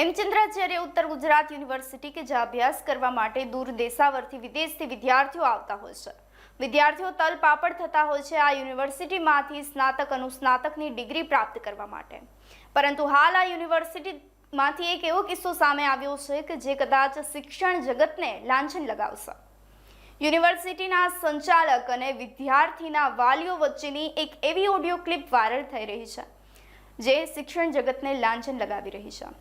હેમચંદ્રાચાર્ય ઉત્તર ગુજરાત યુનિવર્સિટી કે જ્યાં અભ્યાસ કરવા માટે દૂર દેશાવરથી વિદેશથી વિદ્યાર્થીઓ આવતા હોય છે. વિદ્યાર્થીઓ તલ પાપડ થતા હોય છે આ યુનિવર્સિટીમાંથી સ્નાતક અનુસ્નાતકની ડિગ્રી પ્રાપ્ત કરવા માટે. પરંતુ હાલ આ યુનિવર્સિટીમાંથી એક એવો કિસ્સો સામે આવ્યો છે કે જે કદાચ શિક્ષણ જગતને લાંછન લગાવશે. યુનિવર્સિટીના સંચાલક અને વિદ્યાર્થીના વાલીઓ વચ્ચેની એક એવી ઓડિયો ક્લિપ વાયરલ થઈ રહી છે, જે શિક્ષણ જગતને લાંછન લગાવી રહી છે.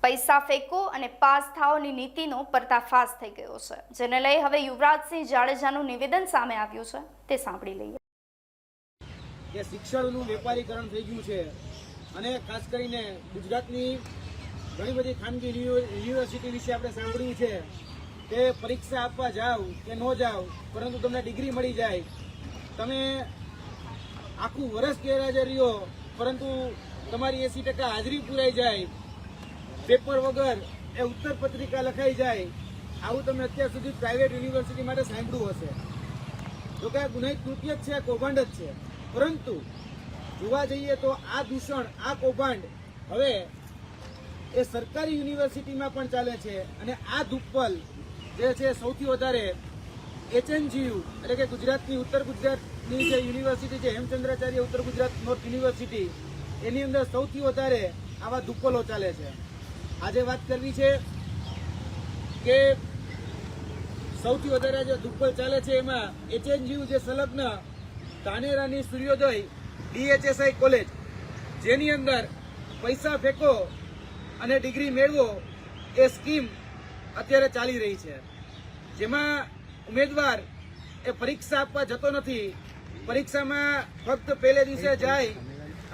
પૈસા ફેંકો અને પાસ થાઓની નીતિનો પર્દાફાશ થઈ ગયો છે. જેને લઈ હવે યુવરાજસિંહ જાડેજાનું નિવેદન સામે આવ્યું છે. તે સાંભળી લઈએ. કે શિક્ષણનું વેપારીકરણ થઈ ગયું છે અને ખાસ કરીને ગુજરાતની ઘણી બધી ખાનગી યુનિવર- યુનિવર્સિટી વિશે આપણે સાંભળ્યું છે કે પરીક્ષા આપવા જાઓ કે ન જાઓ પરંતુ તમને ડિગ્રી મળી જાય. તમે આખું વર્ષ ગેરહાજર રહ્યો, પરંતુ તમારી એસી ટકા હાજરી પૂરાઈ જાય. પેપર વગર એ ઉત્તર પત્રિકા લખાઈ જાય, આવું તમે અત્યાર સુધી પ્રાઇવેટ યુનિવર્સિટી માટે સાંભળ્યું હશે. તો કે આ ગુનાહિત કૃત્ય જ છે કૌભાંડ જ છે. પરંતુ જોવા જઈએ તો આ દૂષણ, આ કૌભાંડ હવે એ સરકારી યુનિવર્સિટીમાં પણ ચાલે છે અને આ ધુપ્પલ જે છે સૌથી વધારે એચએનજીયુ, એટલે કે ગુજરાતની ઉત્તર ગુજરાતની જે યુનિવર્સિટી છે, હેમચંદ્રાચાર્ય ઉત્તર ગુજરાત નોર્થ યુનિવર્સિટી એની અંદર સૌથી વધારે આવા ધુપ્પલો ચાલે છે. આજે વાત કરવી છે કે સૌથી વધારે જે દુપ્પલ ચાલે છે એમાં એચએનજીયુ જે સંલગ્ન તાનેરાની સૂર્યોદય ડીએચએસઆઈ કોલેજ, જેની અંદર પૈસા ફેંકો અને ડિગ્રી મેળવો એ સ્કીમ અત્યારે ચાલી રહી છે. જેમાં ઉમેદવાર એ પરીક્ષા આપવા જતો નથી, પરીક્ષામાં ફક્ત પહેલે દિવસે જાય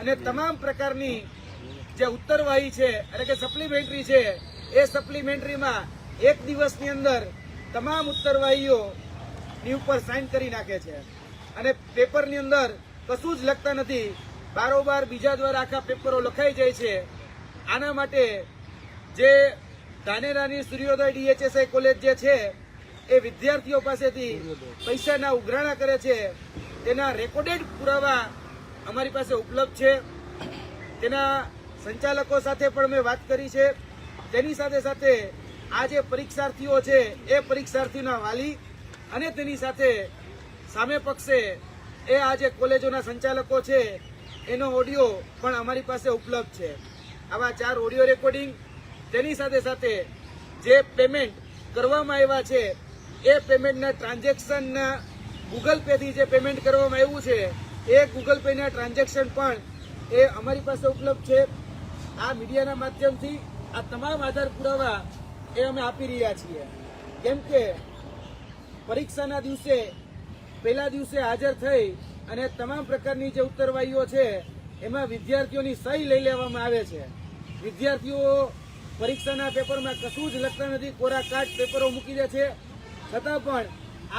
અને તમામ પ્રકારની જે ઉત્તરવાહી છે, એટલે કે સપ્લિમેન્ટરી છે, એ સપ્લિમેન્ટરીમાં એક દિવસની અંદર તમામ ઉત્તરવાહીઓ ની ઉપર સાઇન કરી નાખે છે. અને પેપરની અંદર કશું જ લખતા નથી. બારોબાર બીજા દ્વારા આખા પેપરો લખાઈ જાય છે. આના માટે જે ધાનેરાની સૂર્યોદય ડીએચએસઆઈ કોલેજ જે છે, એ વિદ્યાર્થીઓ પાસેથી પૈસાના ઉઘરાણા કરે છે. તેના રેકોર્ડેડ પુરાવા અમારી પાસે ઉપલબ્ધ છે. તેના સંચાલકો સાથે પણ મેં વાત કરી છે. તેની સાથે સાથે આ જે પરીક્ષાર્થીઓ છે, એ પરીક્ષાર્થીઓના વાલી અને તેની સાથે સામે પક્ષે એ આ જે કોલેજોના સંચાલકો છે, એનો ઓડિયો પણ અમારી પાસે ઉપલબ્ધ છે. આવા ચાર ઓડિયો રેકોર્ડિંગ તેની સાથે સાથે જે પેમેન્ટ કરવામાં આવ્યા છે, એ પેમેન્ટના ટ્રાન્ઝેક્શનના ગૂગલ પેથી જે પેમેન્ટ કરવામાં આવ્યું છે, એ ગૂગલ પેના ટ્રાન્ઝેક્શન પણ એ અમારી પાસે ઉપલબ્ધ છે. આ મીડિયાના માધ્યમથી આ તમામ આધાર પુરાવા એ અમે આપી રહ્યા છીએ. કેમ કે પરીક્ષાના દિવસે, પહેલા દિવસે હાજર થઈ અને તમામ પ્રકારની જે ઉત્તરવાહીઓ છે, એમાં વિદ્યાર્થીઓની સહી લઈ લેવામાં આવે છે. વિદ્યાર્થીઓ પરીક્ષાના પેપરમાં કશું જ લખતા નથી, કોરા કાટ પેપરો મૂકી દે છે. છતાં પણ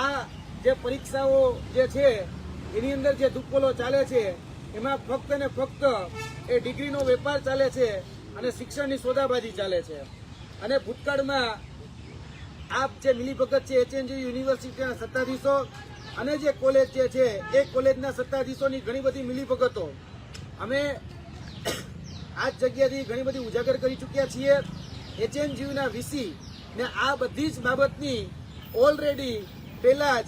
આ જે પરીક્ષાઓ જે છે, એની અંદર જે દુપ્પલો ચાલે છે એમાં ફક્ત ને ફક્ત એ ડિગ્રીનો વેપાર ચાલે છે અને શિક્ષણની સોદાબાજી ચાલે છે. અને ભૂતકાળમાં આપ જે મિલીભગત છે એચએનજી યુનિવર્સિટીના સત્તાધીશો અને જે કોલેજ જે છે, એ કોલેજના સત્તાધીશોની ઘણી બધી મિલીભગતો અમે આ જ જગ્યાથી ઘણી બધી ઉજાગર કરી ચૂક્યા છીએ. એચએનજીયુના વીસી ને આ બધી જ બાબતની ઓલરેડી પહેલાં જ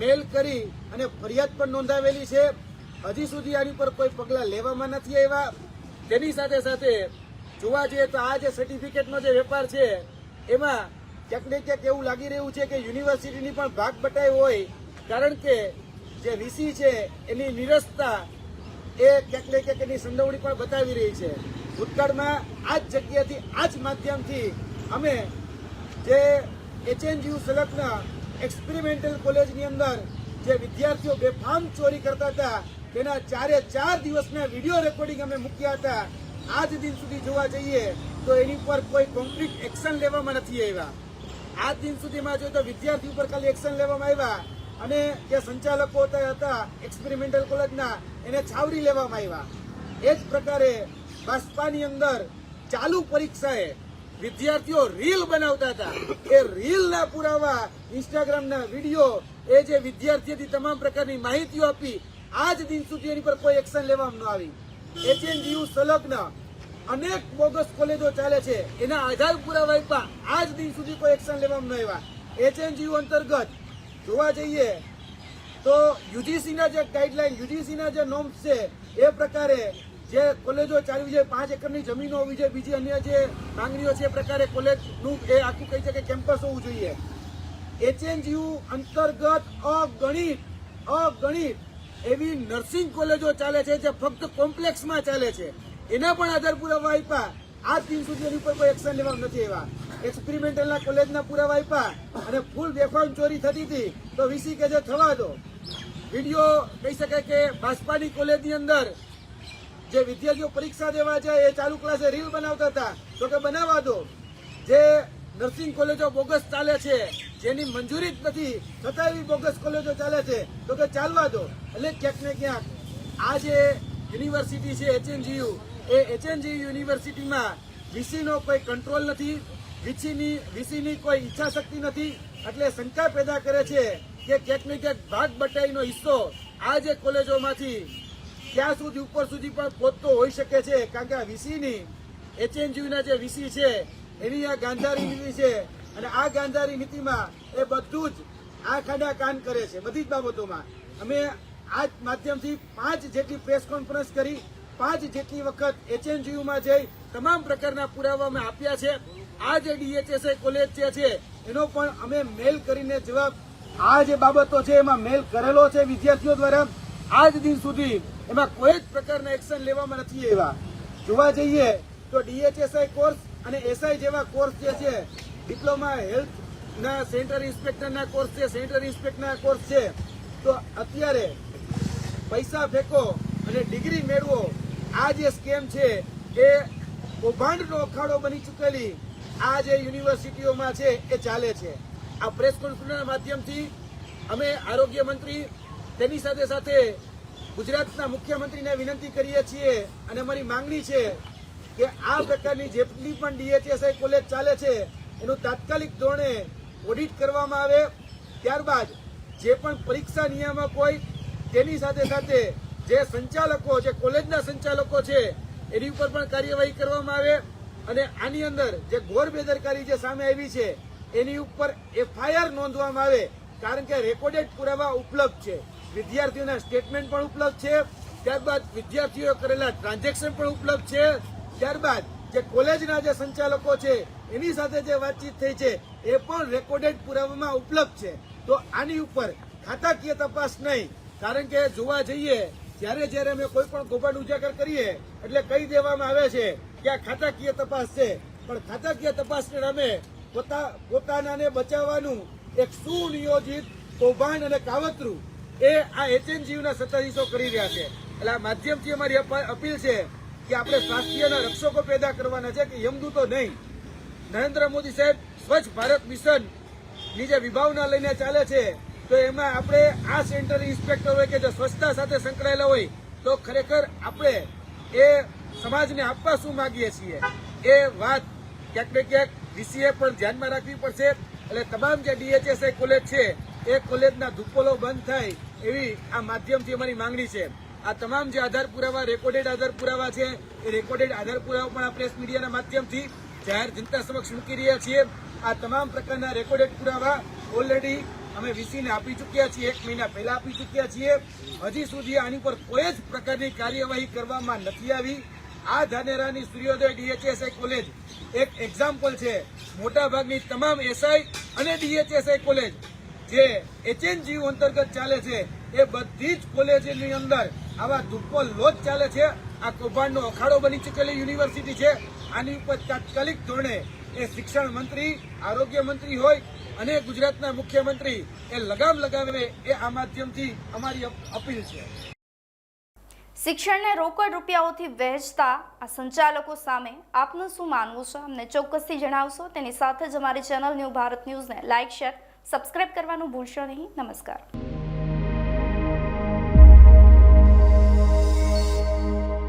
મેલ કરી અને ફરિયાદ પણ નોંધાવેલી છે. હજી સુધી આની પર કોઈ પગલાં લેવામાં નથી આવ્યા. તેની સાથે સાથે જોવા જઈએ તો આ જે સર્ટિફિકેટનો જે વેપાર છે, એમાં ક્યાંક ક્યાંક એવું લાગી રહ્યું છે કે યુનિવર્સિટીની પણ ભાગ બટાઈ હોય. કારણ કે જે વીસી છે, એની નિરસતા એ ક્યાંક ક્યાંક એની સંડોવણી પણ બતાવી રહી છે. ભૂતકાળમાં આ જ જગ્યાથી, આ જ માધ્યમથી અમે જે એચએનજીયુ સંલગ્ન એક્સપેરિમેન્ટલ કોલેજની અંદર જે વિદ્યાર્થીઓ બેફામ ચોરી કરતા હતા તેના ચારે ચાર દિવસના વીડિયો રેકોર્ડિંગ અમે મૂક્યા હતા. આજ દિન સુધી જોવા જઈએ તો એની ઉપર કોઈ કોન્ક્રીટ એક્શન લેવામાં નથી આવ્યા. આજ દિન સુધીમાં જોઈએ તો વિદ્યાર્થી ઉપર ખાલી એક્શન લેવામાં આવ્યા અને જે સંચાલકો હતા એક્સપેરિમેન્ટલ કોલેજના એને છાવરી લેવામાં આવ્યા. એ જ પ્રકારે બાસ્પાની અંદર ચાલુ પરીક્ષાએ વિદ્યાર્થીઓ રીલ બનાવતા હતા. એ રીલના પુરાવા ઇન્સ્ટાગ્રામના વીડિયો એ જે વિદ્યાર્થીઓથી તમામ પ્રકારની માહિતીઓ આપી આજ દિન સુધી એની પર કોઈ એક્શન લેવામાં ન આવી. એચએનડીયુ સંલગ્ન અનેક બોગસ કોલેજો ચાલે છે. એના આધાર પુરાવા આપ્યા આજ દિન સુધી કોઈ એક્શન લેવામાં ન આવ્યા. એચએનજીયુ અંતર્ગત જોવા જઈએ તો યુજીસીના જે ગાઈડલાઈન યુજીસીના જે નોર્મ્સ છે, એ પ્રકારે જે કોલેજો ચાલવી છે પાંચ એકરની જમીનો હોવી જોઈએ, બીજી અન્ય જે માંગણીઓ છે, એ પ્રકારે કોલેજનું એ આખું કહી છે કે કેમ્પસ હોવું જોઈએ. એચએનજીયુ અંતર્ગત અગણિત અગણિત એવી નર્સિંગ કોલેજો ચાલે છે જે ફક્ત કોમ્પ્લેક્સમાં ચાલે છે. એના પણ આધાર પુરાવા આપ્યા. આ દિન સુધી એની ઉપર કોઈ એક્શન લેવા નથી આવ્યા. એક્સપેરિમેન્ટલના કોલેજના પુરાવા આપ્યા અને ફૂલ બેફામ ચોરી થતી હતી. તો વીસી કે જે થવા દો. વીડિયો કહી શકાય કે ભાજપાની કોલેજની અંદર જે વિદ્યાર્થીઓ પરીક્ષા દેવા જાય એ ચાલુ ક્લાસે રીલ બનાવતા હતા. તો કે બનાવવા દો. જે નર્સિંગ કોલેજો બોગસ ચાલે છે. જેની મંજૂરી જ નથી. છતાં એવી બોગસ કોલેજો ચાલે છે. તો કે ચાલવા દો. એટલે ક્યાંક ને ક્યાંક આ જે યુનિવર્સિટી છે એચએનજીયુ, એ એચએનજીયુ યુનિવર્સિટીમાં વીસીનો કોઈ કંટ્રોલ નથી. વીસીની વીસીની કોઈ ઈચ્છા શક્તિ નથી. એટલે શંકા પેદા કરે છે કે ક્યાંક ને ક્યાંક ભાગ બટાઈનો હિસ્સો આ જે કોલેજોમાંથી ક્યાં સુધી, ઉપર સુધી પણ પહોંચતો હોઈ શકે છે. કારણ કે આ વીસીની, એચએનજીયુના જે વીસી છે એની આ ગાંધારી નીતિ છે અને આ ગાંધારી નીતિમાં એ બધું જ આ કાન કરે છે, બધી જ બાબતોમાં. અમે આ જ માધ્યમથી પાંચ જેટલી પ્રેસ કોન્ફરન્સ કરી, પાંચ જેટલી વખત એચએનજીયુમાં જઈ, તમામ પ્રકારના પુરાવા અમે આપ્યા છે. આ જે ડીએચએસઆઈ કોલેજ જે છે, એનો પણ અમે મેલ કરીને જવાબ, આ જે બાબતો છે એમાં મેલ કરેલો છે વિદ્યાર્થીઓ દ્વારા. આજ દિન સુધી એમાં કોઈ જ પ્રકારના એક્શન લેવામાં નથી આવ્યા. જોવા જઈએ તો ડીએચએસઆઈ કોર્સ અને એસઆઈ જેવા કોર્સ જે છે ડિપ્લોમા હેલ્થ ના સેન્ટર ઇન્સ્પેક્ટરના કોર્સ છે સેન્ટર ઇન્સ્પેક્ટરના કોર્સ છે, તો અત્યારે પૈસા ફેંકો અને ડિગ્રી મેળવો. આ જે સ્કેમ છે, એ કૌભાંડનો અખાડો બની ચૂકેલી આ જે યુનિવર્સિટીઓમાં છે, એ ચાલે છે. આ પ્રેસ કોન્ફરન્સના માધ્યમથી અમે આરોગ્ય મંત્રી, તેની સાથે સાથે ગુજરાતના મુખ્યમંત્રીને વિનંતી કરીએ છીએ અને અમારી માંગણી છે કે આ પ્રકારની જેટલી પણ ડીએચએસઆઈ કોલેજ ચાલે છે, એનું તાત્કાલિક ધોરણે ઓડિટ કરવામાં આવે. ત્યારબાદ જે પણ પરીક્ષા નિયામક હોય, તેની સાથે સાથે જે સંચાલકો જે કોલેજના સંચાલકો છે, એની ઉપર પણ કાર્યવાહી કરવામાં આવે. અને આની અંદર જે ઘોર બેદરકારી જે સામે આવી છે, એની ઉપર એફઆઈઆર નોંધવામાં આવે, કારણ કે રેકોર્ડેડ પુરાવા ઉપલબ્ધ છે. વિદ્યાર્થીઓના સ્ટેટમેન્ટ પણ ઉપલબ્ધ છે. ત્યારબાદ વિદ્યાર્થીઓએ કરેલા ટ્રાન્ઝેક્શન પણ ઉપલબ્ધ છે. ત્યારબાદ જે કોલેજના જે સંચાલકો છે, એની સાથે જે વાતચીત થઈ છે, એ પણ રેકોર્ડેડ પુરાવામાં ઉપલબ્ધ છે. તો આની ઉપર ખાતાકીય તપાસ નહીં, કારણ કે જોવા જઈએ, જ્યારે જ્યારે અમે કોઈ પણ કૌભાંડ ઉજાગર કરીએ, એટલે કહી દેવામાં આવે છે કે આ ખાતાકીય તપાસ છે. પણ ખાતાકીય તપાસને નામે પોતા, પોતાનાને બચાવવાનું એક સુનિયોજિત કૌભાંડ અને કાવતરું એ આ એચએનજીયુના સત્તાધીશો કરી રહ્યા છે. એટલે આ માધ્યમથી અમારી અપીલ છે કે આપણે સ્વાસ્થ્યના રક્ષકો પેદા કરવાના છે કે યમદૂતો નહીં. નરેન્દ્ર મોદી સાહેબ સ્વચ્છ ભારત મિશનની જે વિભાવના લઈને ચાલે છે, તો એમાં આપણે આ સેન્ટર ઇન્સ્પેક્ટર હોય કે જે સ્વચ્છતા સાથે સંકળાયેલા હોય, તો ખરેખર આપણે એ સમાજને આપવા શું માંગીએ છીએ? એ વાત ક્યાંક ને ક્યાંક વીસીએ પણ ધ્યાનમાં રાખવી પડશે. એટલે તમામ જે ડીએચએસઆઈ કોલેજ છે, એ કોલેજના ધુપ્પોલો બંધ થાય એવી આ માધ્યમથી અમારી માંગણી છે. આ તમામ જે આધાર પુરાવા રેકોર્ડેડ આધાર પુરાવા છે, એ રેકોર્ડેડ આધાર પુરાવા પણ આ પ્રેસ મીડિયાના માધ્યમથી જાહેર જનતા સમક્ષ મૂકી રહ્યા છીએ. આ તમામ પ્રકારના રેકોર્ડેડ પુરાવા ઓલરેડી અમે વીસીને આપી ચૂક્યા છીએ, એક મહિના પહેલા આપી ચૂક્યા છીએ. હજી સુધી આની પર કોઈ જ પ્રકારની કાર્યવાહી કરવામાં નથી આવી. આ ધાનેરાની સૂર્યોદય ડીએચએસઆઈ કોલેજ એક એક્ઝામ્પલ છે. મોટાભાગની તમામ એસઆઈ અને ડીએચએસઆઈ કોલેજ જે એચએનજીયુ અંતર્ગત ચાલે છે એ બધી જ કોલેજની અંદર આવા ધૂપો લોજ ચાલે છે. આ કૌભાંડનો અખાડો બની ચૂકેલી યુનિવર્સિટી છે. આની ઉપર તાત્કાલિક ધોરણે એ શિક્ષણ મંત્રી, આરોગ્ય મંત્રી હોય અને ગુજરાતના મુખ્યમંત્રી એ લગામ લગાવે એ આ માધ્યમથી અમારી અપીલ છે. શિક્ષણને રોકડ રૂપિયાઓથી વહેંચતા આ સંચાલકો સામે આપનું શું માનવું છે? અમને ચોક્કસથી જણાવશો. તેની સાથે જ અમારી ચેનલ ન્યૂ ભારત ન્યૂઝને લાઇક શેર, સબસ્ક્રાઇબ કરવાનું ભૂલશો નહીં. નમસ્કાર.